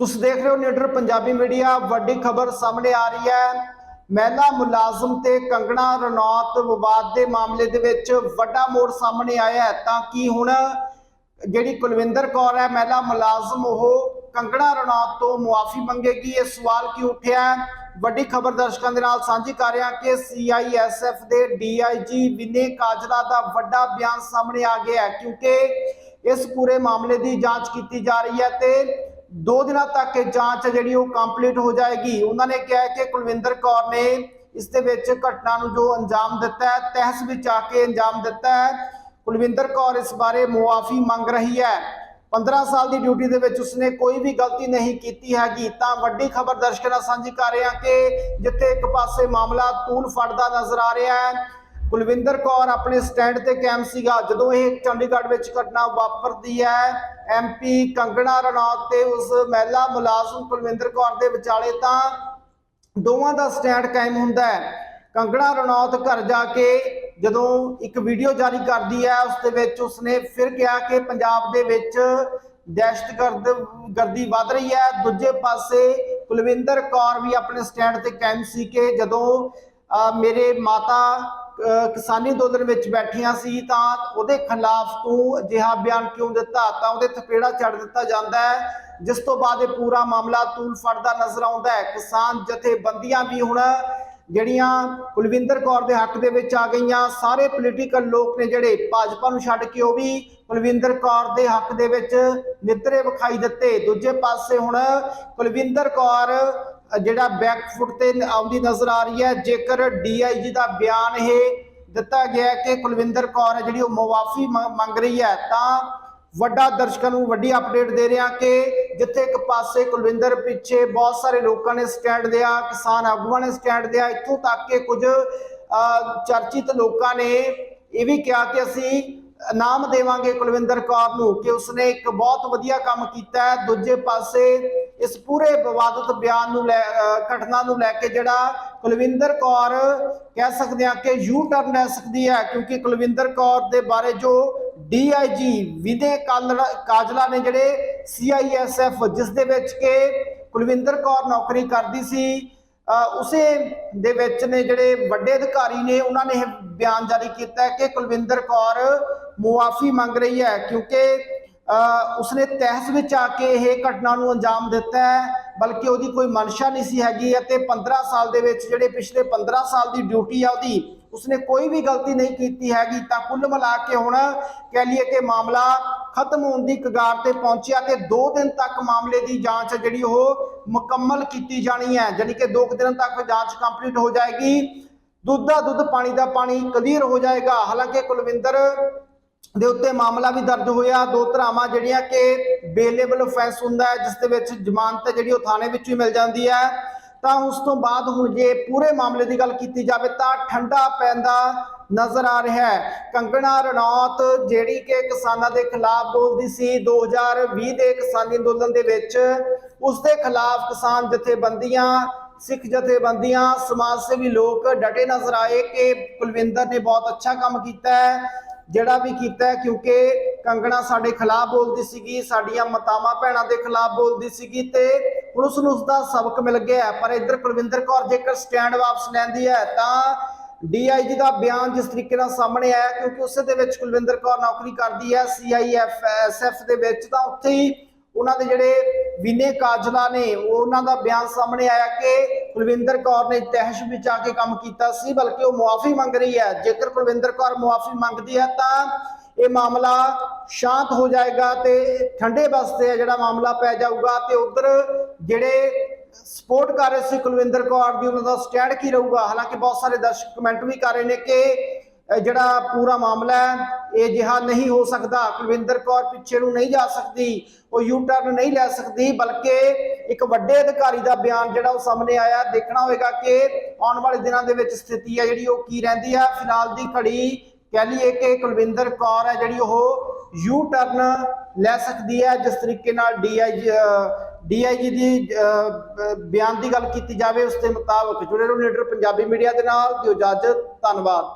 ਤੁਸੀਂ ਦੇਖ ਰਹੇ ਹੋ ਨੀਡਰ ਪੰਜਾਬੀ ਮੀਡੀਆ, ਵੱਡੀ ਖਬਰ ਸਾਹਮਣੇ ਆ ਰਹੀ ਹੈ। ਮਹਿਲਾ ਮੁਲਾਜ਼ਮ ਤੇ ਕੰਗਣਾ ਰਣੌਤ ਵਿਵਾਦ ਦੇ ਮਾਮਲੇ ਦੇ ਵਿੱਚ ਵੱਡਾ ਮੋੜ ਸਾਹਮਣੇ ਆਇਆ ਹੈ। ਤਾਂ ਕਿ ਹੁਣ ਜਿਹੜੀ ਕੁਲਵਿੰਦਰ ਕੌਰ ਹੈ, ਮਹਿਲਾ ਮੁਲਾਜ਼ਮ, ਉਹ ਕੰਗਣਾ ਰਣੌਤ ਤੋਂ ਮੁਆਫੀ ਮੰਗੇਗੀ? ਇਹ ਸਵਾਲ ਕੀ ਉੱਠਿਆ ਵੱਡੀ ਖਬਰ ਦਰਸ਼ਕਾਂ ਦੇ ਨਾਲ ਸਾਂਝੀ ਕਰ ਰਿਹਾ ਕਿ ਸੀਆਈਐਸਐਫ ਦੇ ਡੀਆਈਜੀ ਵਿਨੇ ਕਾਜਲਾ ਦਾ ਵੱਡਾ ਬਿਆਨ ਸਾਹਮਣੇ ਆ ਗਿਆ ਕਿਉਂਕਿ ਇਸ ਪੂਰੇ ਮਾਮਲੇ ਦੀ ਜਾਂਚ ਕੀਤੀ ਜਾ ਰਹੀ ਹੈ ਤੇ ਦੋ ਦਿਨਾਂ ਤੱਕ ਇਹ ਜਾਂਚ ਹੈ ਜਿਹੜੀ ਉਹ ਕੰਪਲੀਟ ਹੋ ਜਾਏਗੀ। ਉਹਨਾਂ ਨੇ ਕਿਹਾ ਕਿ ਕੁਲਵਿੰਦਰ ਕੌਰ ਨੇ ਇਸ ਦੇ ਵਿੱਚ ਘਟਨਾ ਨੂੰ ਜੋ ਅੰਜਾਮ ਦਿੱਤਾ ਹੈ, ਤਹਿਸ ਵਿੱਚ ਆ ਕੇ ਅੰਜਾਮ ਦਿੱਤਾ ਹੈ। ਕੁਲਵਿੰਦਰ ਕੌਰ ਇਸ ਬਾਰੇ ਮੁਆਫੀ ਮੰਗ ਰਹੀ ਹੈ। 15 ਸਾਲ ਦੀ ਡਿਊਟੀ ਦੇ ਵਿੱਚ ਉਸਨੇ ਕੋਈ ਵੀ ਗਲਤੀ ਨਹੀਂ ਕੀਤੀ ਹੈਗੀ। ਤਾਂ ਵੱਡੀ ਖਬਰ ਦਰਸ਼ਕਾਂ ਨਾਲ ਸਾਂਝੀ ਕਰ ਰਿਹਾ ਕਿ ਜਿੱਥੇ ਇੱਕ ਪਾਸੇ ਮਾਮਲਾ ਤੂਲ ਫੜਦਾ ਨਜ਼ਰ ਆ ਰਿਹਾ ਹੈ ਕੁਲਵਿੰਦਰ ਕੌਰ ਆਪਣੇ ਸਟੈਂਡ ਤੇ ਕਾਇਮ ਸੀਗਾ। ਜਦੋਂ ਇਹ ਚੰਡੀਗੜ੍ਹ ਵਿੱਚ ਘਟਨਾ ਵਾਪਰਦੀ ਹੈ ਐਮਪੀ ਕੰਗਣਾ ਰਣੌਤ ਤੇ ਉਸ ਮਹਿਲਾ ਮੁਲਾਜ਼ਮ ਕੁਲਵਿੰਦਰ ਕੌਰ ਦੇ ਵਿਚਾਲੇ ਤਾਂ ਦੋਵਾਂ ਦਾ ਸਟੈਂਡ ਕਾਇਮ ਹੁੰਦਾ ਹੈ। ਕੰਗਣਾ ਰਣੌਤ ਘਰ ਜਾ ਕੇ ਜਦੋਂ ਇੱਕ ਵੀਡੀਓ ਜਾਰੀ ਕਰਦੀ ਹੈ, ਉਸ ਦੇ ਵਿੱਚ ਉਸਨੇ ਫਿਰ ਕਿਹਾ ਕਿ ਪੰਜਾਬ ਦੇ ਵਿੱਚ ਦਹਿਸ਼ਤਗਰਦ ਗਰਦੀ ਵੱਧ ਰਹੀ ਹੈ। ਦੂਜੇ ਪਾਸੇ ਕੁਲਵਿੰਦਰ ਕੌਰ ਵੀ ਆਪਣੇ ਸਟੈਂਡ ਤੇ ਕਾਇਮ ਸੀ ਕਿ ਜਦੋਂ ਮੇਰੇ ਮਾਤਾ ਕਿਸਾਨੀ ਅੰਦੋਲਨ ਵਿੱਚ ਬੈਠੀਆਂ ਸੀ ਤਾਂ ਉਹਦੇ ਖਿਲਾਫ ਤੂੰ ਅਜਿਹਾ ਬਿਆਨ ਕਿਉਂ ਦਿੱਤਾ? ਤਾਂ ਉਹਦੇ ਥਪੇੜਾ ਚੜ ਦਿੱਤਾ ਜਾਂਦਾ ਹੈ, ਜਿਸ ਤੋਂ ਬਾਅਦ ਇਹ ਪੂਰਾ ਮਾਮਲਾ ਤੂਲ ਫੜਦਾ ਨਜ਼ਰ ਆਉਂਦਾ ਹੈ। ਕਿਸਾਨ ਜਥੇਬੰਦੀਆਂ ਵੀ ਹੁਣ ਜਿਹੜੀਆਂ ਕੁਲਵਿੰਦਰ ਕੌਰ ਦੇ ਹੱਕ ਦੇ ਵਿੱਚ ਆ ਗਈਆਂ, ਸਾਰੇ ਪੋਲੀਟੀਕਲ ਲੋਕ ਨੇ ਜਿਹੜੇ ਭਾਜਪਾ ਨੂੰ ਛੱਡ ਕੇ ਉਹ ਵੀ ਕੁਲਵਿੰਦਰ ਕੌਰ ਦੇ ਹੱਕ ਦੇ ਵਿੱਚ ਨਿੱਤਰੇ ਵਿਖਾਈ ਦਿੱਤੇ। ਦੂਜੇ ਪਾਸੇ ਹੁਣ ਕੁਲਵਿੰਦਰ ਕੌਰ ਜਿਹੜਾ ਬੈਕਫੁੱਟ ਤੇ ਆਉਂਦੀ ਨਜ਼ਰ ਆ ਰਹੀ ਹੈ ਜੇਕਰ ਡੀਆਈਜੀ ਦਾ ਬਿਆਨ ਇਹ ਦਿੱਤਾ ਗਿਆ ਕਿ ਕੁਲਵਿੰਦਰ ਕੌਰ ਹੈ ਜਿਹੜੀ ਉਹ ਮੁਆਫੀ ਮੰਗ ਰਹੀ ਹੈ ਤਾਂ ਵੱਡਾ ਦਰਸ਼ਕਾਂ ਨੂੰ ਵੱਡੀ ਅਪਡੇਟ ਦੇ ਰਿਹਾ ਕਿ ਜਿੱਥੇ ਇੱਕ ਪਾਸੇ ਕੁਲਵਿੰਦਰ ਪਿੱਛੇ ਬਹੁਤ ਸਾਰੇ ਲੋਕਾਂ ਨੇ ਸਟੈਂਡ ਲਿਆ ਕਿਸਾਨ ਆਗੂਆਂ ਨੇ ਸਟੈਂਡ ਲਿਆ ਇੱਥੋਂ ਤੱਕ ਕਿ ਕੁਝ ਅਹ, ਚਰਚਿਤ ਲੋਕਾਂ ਨੇ ਇਹ ਵੀ ਕਿਹਾ ਕਿ ਅਸੀਂ ਨਾਮ ਦੇਵਾਂਗੇ ਕੁਲਵਿੰਦਰ ਕੌਰ ਨੂੰ ਕਿ ਉਸਨੇ ਇੱਕ ਬਹੁਤ ਵਧੀਆ ਕੰਮ ਕੀਤਾ ਹੈ। ਦੂਜੇ ਪਾਸੇ ਇਸ ਪੂਰੇ ਵਿਵਾਦਤ ਬਿਆਨ ਨੂੰ ਲੈ ਘਟਨਾ ਨੂੰ ਲੈ ਕੇ ਜਿਹੜਾ ਕੁਲਵਿੰਦਰ ਕੌਰ ਕਹਿ ਸਕਦੇ ਹਾਂ ਕਿ ਯੂ ਟਰਨ ਲੈ ਸਕਦੀ ਹੈ ਕਿਉਂਕਿ ਕੁਲਵਿੰਦਰ ਕੌਰ ਦੇ ਬਾਰੇ ਜੋ ਡੀਆਈਜੀ ਵਿਦੇ ਕਾਲੜਾ- ਕਾਜਲਾ ਨੇ ਜਿਹੜੇ ਸੀਆਈਐਸਐਫ ਜਿਸ ਦੇ ਵਿੱਚ ਕਿ ਕੁਲਵਿੰਦਰ ਕੌਰ ਨੌਕਰੀ ਕਰਦੀ ਸੀ, ਅਹ, ਉਸੇ ਦੇ ਵਿੱਚ ਨੇ ਜਿਹੜੇ ਵੱਡੇ ਅਧਿਕਾਰੀ ਨੇ, ਉਹਨਾਂ ਨੇ ਇਹ ਬਿਆਨ ਜਾਰੀ ਕੀਤਾ ਕਿ ਕੁਲਵਿੰਦਰ ਕੌਰ ਮੁਆਫੀ ਮੰਗ ਰਹੀ ਹੈ ਕਿਉਂਕਿ, ਅਹ, ਉਸਨੇ ਤਹਿਸ ਵਿੱਚ ਆ ਕੇ ਇਹ ਘਟਨਾ ਨੂੰ ਅੰਜਾਮ ਦਿੱਤਾ ਹੈ, ਬਲਕਿ ਉਹਦੀ ਕੋਈ ਮਨਸ਼ਾ ਨਹੀਂ ਸੀ ਹੈਗੀ ਅਤੇ 15 ਸਾਲ ਦੇ ਵਿੱਚ ਜਿਹੜੇ ਪਿਛਲੇ 15 ਸਾਲ ਦੀ ਡਿਊਟੀ ਆ ਉਹਦੀ, ਉਸਨੇ ਕੋਈ ਵੀ ਗਲਤੀ ਨਹੀਂ ਕੀਤੀ ਹੈਗੀ। ਤਾਂ ਕੁੱਲ ਮਿਲਾ ਕੇ ਹੁਣ ਕਹਿ ਲਈਏ ਕਿ ਮਾਮਲਾ ਖਤਮ ਹੋਣ ਦੀ ਕਗਾਰ ਤੇ ਪਹੁੰਚਿਆ ਤੇ 2 ਦਿਨ ਤੱਕ ਮਾਮਲੇ ਦੀ ਜਾਂਚ ਜਿਹੜੀ ਉਹ ਮੁਕੰਮਲ ਕੀਤੀ ਜਾਣੀ ਹੈ, ਜਾਣੀ ਕਿ 2 ਦਿਨ ਤੱਕ ਜਾਂਚ ਕੰਪਲੀਟ ਹੋ ਜਾਏਗੀ। ਦੁੱਧ ਦਾ ਦੁੱਧ, ਪਾਣੀ ਦਾ ਪਾਣੀ ਕਲੀਅਰ ਹੋ ਜਾਏਗਾ। ਹਾਲਾਂਕਿ ਕੁਲਵਿੰਦਰ ਦੇ ਉੱਤੇ ਮਾਮਲਾ ਵੀ ਦਰਜ ਹੋਇਆ। ਦੋ ਧਰਾਵਾਂ ਜਿਹੜੀਆਂ ਕਿ ਬੇਲੇਬਲ ਅਫੈਂਸ ਹੁੰਦਾ ਹੈ, ਜਿਸ ਦੇ ਵਿੱਚ ਜ਼ਮਾਨਤ ਜਿਹੜੀ ਉਹ ਥਾਣੇ ਵਿੱਚ ਹੀ ਮਿਲ ਜਾਂਦੀ ਹੈ। ਤਾਂ ਉਸ ਤੋਂ ਬਾਅਦ ਹੁਣ ਜੇ ਪੂਰੇ ਮਾਮਲੇ ਦੀ ਗੱਲ ਕੀਤੀ ਜਾਵੇ ਤਾਂ ਠੰਡਾ ਪੈਂਦਾ ਨਜ਼ਰ ਆ ਰਿਹਾ ਹੈ। ਕੰਗਣਾ ਰਣੌਤ ਜਿਹੜੀ ਕਿ ਕਿਸਾਨਾਂ ਦੇ ਖਿਲਾਫ ਬੋਲਦੀ ਸੀ 2020 ਦੇ ਕਿਸਾਨੀ ਅੰਦੋਲਨ ਦੇ ਵਿੱਚ ਉਸ ਦੇ ਖਿਲਾਫ ਕਿਸਾਨ ਜਥੇਬੰਦੀਆਂ, ਸਿੱਖ ਜਥੇਬੰਦੀਆਂ, ਸਮਾਜ ਸੇਵੀ ਲੋਕ ਡਟੇ ਨਜ਼ਰ ਆਏ ਕਿ ਕੁਲਵਿੰਦਰ ਨੇ ਬਹੁਤ ਅੱਛਾ ਕੰਮ ਕੀਤਾ ਹੈ। ਜਿਹੜਾ ਵੀ ਕੀਤਾ ਕਿਉਂਕਿ ਕੰਗਣਾ ਸਾਡੇ ਖਿਲਾਫ ਬੋਲਦੀ ਸੀਗੀ, ਸਾਡੀਆਂ ਮਾਤਾਵਾਂ ਭੈਣਾਂ ਦੇ ਖਿਲਾਫ ਬੋਲਦੀ ਸੀਗੀ ਤੇ ਉਸ ਨੂੰ ਉਸ ਦਾ ਸਬਕ ਮਿਲ ਗਿਆ ਪਰ ਇੱਧਰ ਕੁਲਵਿੰਦਰ ਕੌਰ ਜੇਕਰ ਸਟੈਂਡ ਵਾਪਸ ਲੈਂਦੀ ਹੈ, ਤਾਂ ਡੀਆਈਜੀ ਦਾ ਬਿਆਨ ਜਿਸ ਤਰੀਕੇ ਨਾਲ ਸਾਹਮਣੇ ਆਇਆ, ਕਿਉਂਕਿ ਉਸੇ ਦੇ ਵਿੱਚ ਕੁਲਵਿੰਦਰ ਕੌਰ ਨੌਕਰੀ ਕਰਦੀ ਹੈ ਸੀਆਈਐਫ ਐਸਐਫ ਦੇ ਵਿੱਚ, ਤਾਂ ਉੱਥੇ ਹੀ ਉਹਨਾਂ ਦੇ ਜਿਹੜੇ ਵਿਨੇ ਕਾਜਲਾ ਨੇ ਉਹਨਾਂ ਦਾ ਬਿਆਨ ਸਾਹਮਣੇ ਆਇਆ ਕਿ ਕੁਲਵਿੰਦਰ ਕੌਰ ਨੇ ਤਹਿਸ਼ ਵਿੱਚ ਆ ਕੇ ਕੰਮ ਕੀਤਾ ਸੀ, ਬਲਕਿ ਉਹ ਮੁਆਫੀ ਮੰਗ ਰਹੀ ਹੈ। ਜੇਕਰ ਕੁਲਵਿੰਦਰ ਕੌਰ ਮੁਆਫੀ ਮੰਗਦੀ ਹੈ ਤਾਂ ਇਹ ਮਾਮਲਾ ਸ਼ਾਂਤ ਹੋ ਜਾਏਗਾ ਤੇ ਠੰਡੇ ਬਸਤੇ ਹੈ ਜਿਹੜਾ ਮਾਮਲਾ ਪੈ ਜਾਊਗਾ ਤੇ ਉਧਰ ਜਿਹੜੇ ਸਪੋਰਟ ਕਰ ਰਹੇ ਸੀ ਕੁਲਵਿੰਦਰ ਕੌਰ ਦੀ, ਉਹਨਾਂ ਦਾ ਸਟੈਂਡ ਕੀ ਰਹੂਗਾ? ਹਾਲਾਂਕਿ ਬਹੁਤ ਸਾਰੇ ਦਰਸ਼ਕ ਕਮੈਂਟ ਵੀ ਕਰ ਰਹੇ ਨੇ ਕਿ ਇਹ ਜਿਹੜਾ ਪੂਰਾ ਮਾਮਲਾ ਹੈ ਇਹ ਜਿਹਾ ਨਹੀਂ ਹੋ ਸਕਦਾ। ਕੁਲਵਿੰਦਰ ਕੌਰ ਪਿੱਛੇ ਨੂੰ ਨਹੀਂ ਜਾ ਸਕਦੀ ਉਹ ਯੂ ਟਰਨ ਨਹੀਂ ਲੈ ਸਕਦੀ ਬਲਕਿ ਇੱਕ ਵੱਡੇ ਅਧਿਕਾਰੀ ਦਾ ਬਿਆਨ ਜਿਹੜਾ ਉਹ ਸਾਹਮਣੇ ਆਇਆ। ਦੇਖਣਾ ਹੋਵੇਗਾ ਕਿ ਆਉਣ ਵਾਲੇ ਦਿਨਾਂ ਦੇ ਵਿੱਚ ਸਥਿਤੀ ਹੈ ਜਿਹੜੀ ਉਹ ਕੀ ਰਹਿੰਦੀ ਹੈ। ਫਿਲਹਾਲ ਦੀ ਘੜੀ ਕਹਿ ਲਈਏ ਕਿ ਕੁਲਵਿੰਦਰ ਕੌਰ ਹੈ ਜਿਹੜੀ ਉਹ ਯੂ ਟਰਨ ਲੈ ਸਕਦੀ ਹੈ। ਜਿਸ ਤਰੀਕੇ ਨਾਲ ਡੀਆਈਜੀ ਡੀਆਈਜੀ ਦੀ ਅਹ, ਬ- ਬਿਆਨ ਦੀ ਗੱਲ ਕੀਤੀ ਜਾਵੇ ਉਸ ਦੇ ਮੁਤਾਬਕ ਜੁੜੇ ਰਹੋ ਲੀਡਰ ਪੰਜਾਬੀ ਮੀਡੀਆ ਦੇ ਨਾਲ। ਦਿਓ ਇਜਾਜ਼ਤ ਧੰਨਵਾਦ।